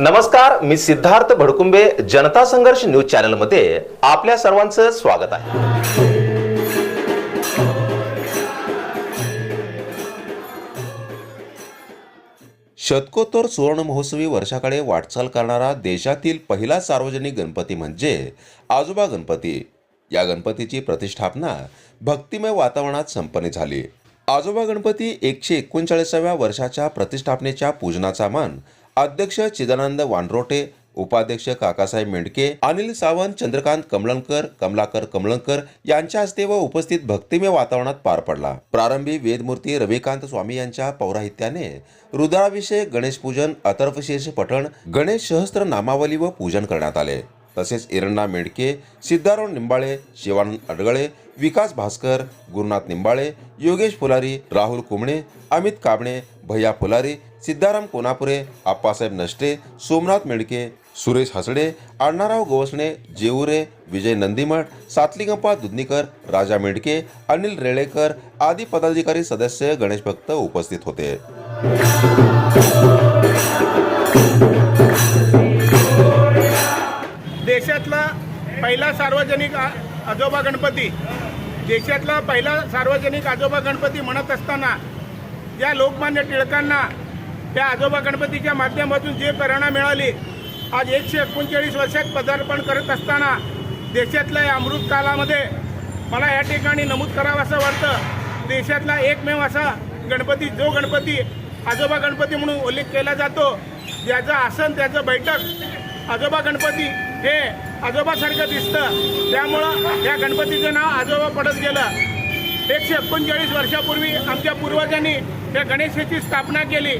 नमस्कार मी सिद्धार्थ भडकुंबे जनता संघर्ष न्यूज चॅनलमध्ये आपल्या सर्वांचं स्वागत आहे. शतकोत्तर सुवर्ण महोत्सवी वर्षाकडे वाटचाल करणारा देशातील पहिला सार्वजनिक गणपती म्हणजे आजोबा गणपती. या गणपतीची प्रतिष्ठापना भक्तिमय वातावरणात संपन्न झाली. आजोबा गणपती एकशे एकोणचाळीसाव्या वर्षाच्या प्रतिष्ठापनेच्या पूजनाचा मान अध्यक्ष चिदानंद वानरोटे उपाध्यक्ष काकासाहेब मेंढके अनिल सावंत चंद्रकांत कमलंकर कमलाकर कमलंकर यांच्या हस्ते व उपस्थित भक्तिमय वातावरणात पार पडला. प्रारंभी वेदमूर्ती रविकांत स्वामी यांच्या पौराहित्याने रुद्राभिषेक गणेश पूजन अथर्वशीर्ष पठण गणेश सहस्त्र नामावली व पूजन करण्यात आले. तसेच इरण्णा मेंढके सिद्धाराव निंबाळे शिवानंद अडगळे विकास भास्कर गुरुनाथ निंबाळे योगेश फुलारी राहुल कुमणे अमित काबणे भैया फुलारी सिद्धाराम कोनापुरे आप्पासाहेब नष्टे सोमनाथ मेडके सुरेश हसडे अण्णाराव गोवसणे जेऊरे विजय नंदीमठ सातलिंगप्पा दुधनीकर राजा मेडके अनिल रेळेकर आदी पदाधिकारी सदस्य गणेश भक्त उपस्थित होते. देशातला पहिला सार्वजनिक आजोबा गणपती देशातला पहिला सार्वजनिक आजोबा गणपती म्हणत असताना या लोकमान्य टिळकांना त्या आजोबा गणपतीच्या माध्यमातून जे प्रेरणा मिळाली आज एकशे एकोणचाळीस वर्षात पदार्पण करत असताना देशातल्या या अमृत कालामध्ये मला या ठिकाणी नमूद करावं असं वाटतं. देशातला एकमेव असा गणपती जो गणपती आजोबा गणपती म्हणून उल्लेख केला जातो ज्याचं आसन त्याचं बैठक आजोबा गणपती हे आजोबासारखं दिसतं. त्यामुळं या गणपतीचं नाव आजोबा पडत गेलं. एकशे एकोणचाळीस वर्षापूर्वी आमच्या पूर्वजांनी या गणेशाची स्थापना केली.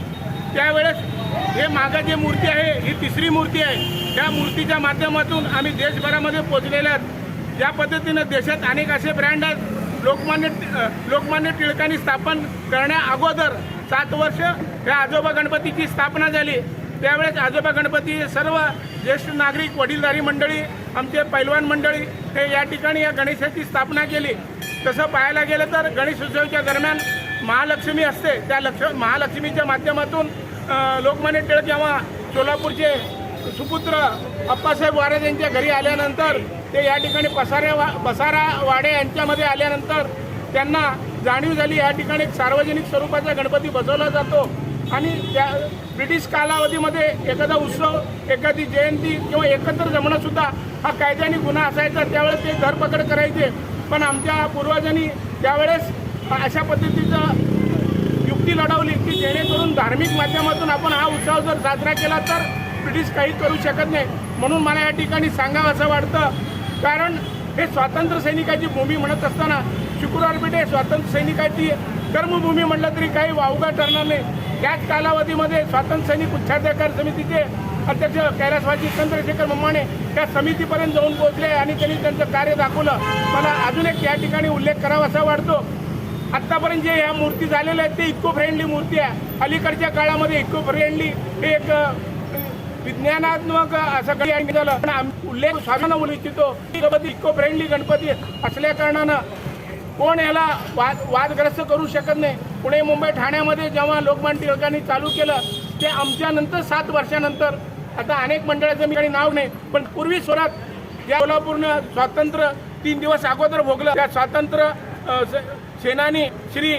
त्यावेळेस हे मागं जी मूर्ती आहे ही तिसरी मूर्ती आहे. त्या मूर्तीच्या माध्यमातून आम्ही देशभरामध्ये पोचलेल्या आहोत. ज्या पद्धतीनं देशात अनेक असे ब्रँड आहेत लोकमान्य लोकमान्य टिळकांनी स्थापन करण्या अगोदर सात वर्ष या आजोबा गणपतीची स्थापना झाली. त्यावेळेस आजोबा गणपती सर्व ज्येष्ठ नागरिक वडीलधारी मंडळी आमचे पैलवान मंडळी हे या ठिकाणी या गणेशाची स्थापना केली. तसं पाहायला गेलं तर गणेश उत्सवाच्या दरम्यान महालक्ष्मी असते. त्या लक्ष महालक्ष्मीच्या माध्यमातून लोकमान्य टिळक जेव्हा सोलापूरचे सुपुत्र अप्पासाहेब वारे यांच्या घरी आल्यानंतर ते या ठिकाणी पसाऱ्या वा बसारा वाडे यांच्यामध्ये आल्यानंतर त्यांना जाणीव झाली या ठिकाणी एक सार्वजनिक स्वरूपाचा गणपती बसवला जातो. आणि त्या ब्रिटिश कालावधीमध्ये एखादा उत्सव एखादी जयंती किंवा एकत्र जमणंसुद्धा हा कायद्याने गुन्हा असायचा. त्यावेळेस ते धरपकड करायचे. पण आमच्या पूर्वजांनी त्यावेळेस अशा पद्धतीचं युक्ती लढवली की जेणेकरून धार्मिक माध्यमातून आपण हा उत्सव जर साजरा केला तर ब्रिटिश काही करू शकत नाही. म्हणून मला या ठिकाणी सांगावं असं वाटतं. कारण हे स्वातंत्र्य सैनिकाची भूमी म्हणत असताना शुक्रवार पेठ हे स्वातंत्र्य सैनिकाची कर्मभूमी म्हटलं तरी काही वावगा ठरणार नाही. त्याच कालावधीमध्ये स्वातंत्र्य सैनिक उच्चाधिकार समितीचे अध्यक्ष कैलासवाजी चंद्रशेखर मम्माने त्या समितीपर्यंत जाऊन पोहोचले आणि त्यांनी त्यांचं कार्य दाखवलं. मला अजून एक या ठिकाणी उल्लेख करावा असा वाटतो. आत्तापर्यंत जे ह्या मूर्ती झालेल्या आहेत ते इको फ्रेंडली मूर्ती आहे. अलीकडच्या काळामध्ये इको फ्रेंडली हे एक विज्ञानात्मक असं काही झालं. पण आम्ही उल्लेख स्वामीनं बोलू इच्छितो की गणपती इको फ्रेंडली गणपती असल्या कारणानं कोण याला वाद वादग्रस्त करू शकत नाही. पुणे मुंबई ठाण्यामध्ये जेव्हा लोकमान्य टिळकांनी चालू केलं ते आमच्यानंतर सात वर्षानंतर आता अनेक मंडळाचं मी काही नाव नाही पण पूर्वी स्वरात या कोल्हापूरनं स्वातंत्र्य तीन दिवस अगोदर भोगलं. त्या स्वातंत्र्य स- सेनानी श्री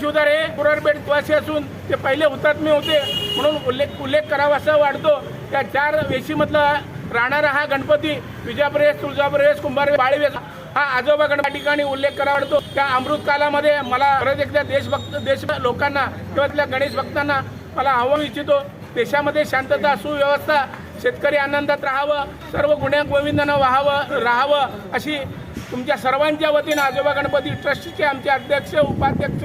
शिवदार हे कुरारपेठ असून ते पहिले हुतात्मे होते म्हणून उल्लेख उल्लेख करावा असं वाटतो त्या चार वेशीमधला राहणारा हा गणपती विजापुरेश तुळजाप्रवेश कुंभार बाळीवेस हा आजोबा गणपती ठिकाणी उल्लेख करा वाटतो त्या अमृत कालामध्ये मला परत एकदा देशभक्त देश लोकांना किंवा त्या गणेश भक्तांना मला आव्हान इच्छितो. देशामध्ये शांतता सुव्यवस्था शेतकरी आनंदात राहावं सर्व गुन्ह्या गोविंदानं व्हावं राहावं अशी तुमच्या सर्वांच्या वतीनं आजोबा गणपती ट्रस्टचे आमचे अध्यक्ष उपाध्यक्ष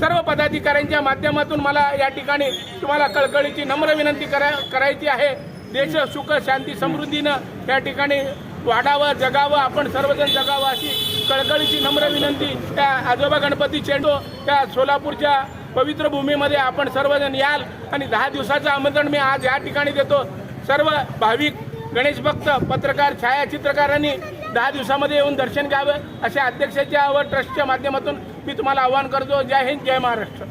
सर्व पदाधिकाऱ्यांच्या माध्यमातून मला या ठिकाणी तुम्हाला कळकळीची नम्र विनंती करा करायची आहे. देश सुख शांती समृद्धीनं या ठिकाणी वाढावं जगावं आपण सर्वजण जगावं अशी कळकळीची नम्र विनंती त्या आजोबा गणपती चेंडो त्या सोलापूरच्या पवित्र भूमीमध्ये आपण सर्वजण याल आणि दहा दिवसाचं आमंत्रण मी आज या ठिकाणी देतो. सर्व भाविक गणेश भक्त पत्रकार छायाचित्रकारांनी दहा दिवसामध्ये येऊन दर्शन घ्यावं अशा अध्यक्षाच्या व ट्रस्टच्या माध्यमातून मी तुम्हाला आवाहन करतो. जय हिंद जय महाराष्ट्र.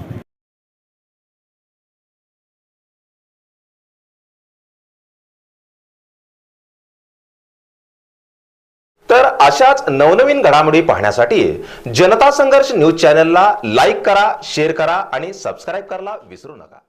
तर अशाच नवनवीन घडामोडी पाहण्यासाठी जनता संघर्ष न्यूज चॅनलला लाईक करा शेअर करा आणि सबस्क्राईब करायला विसरू नका.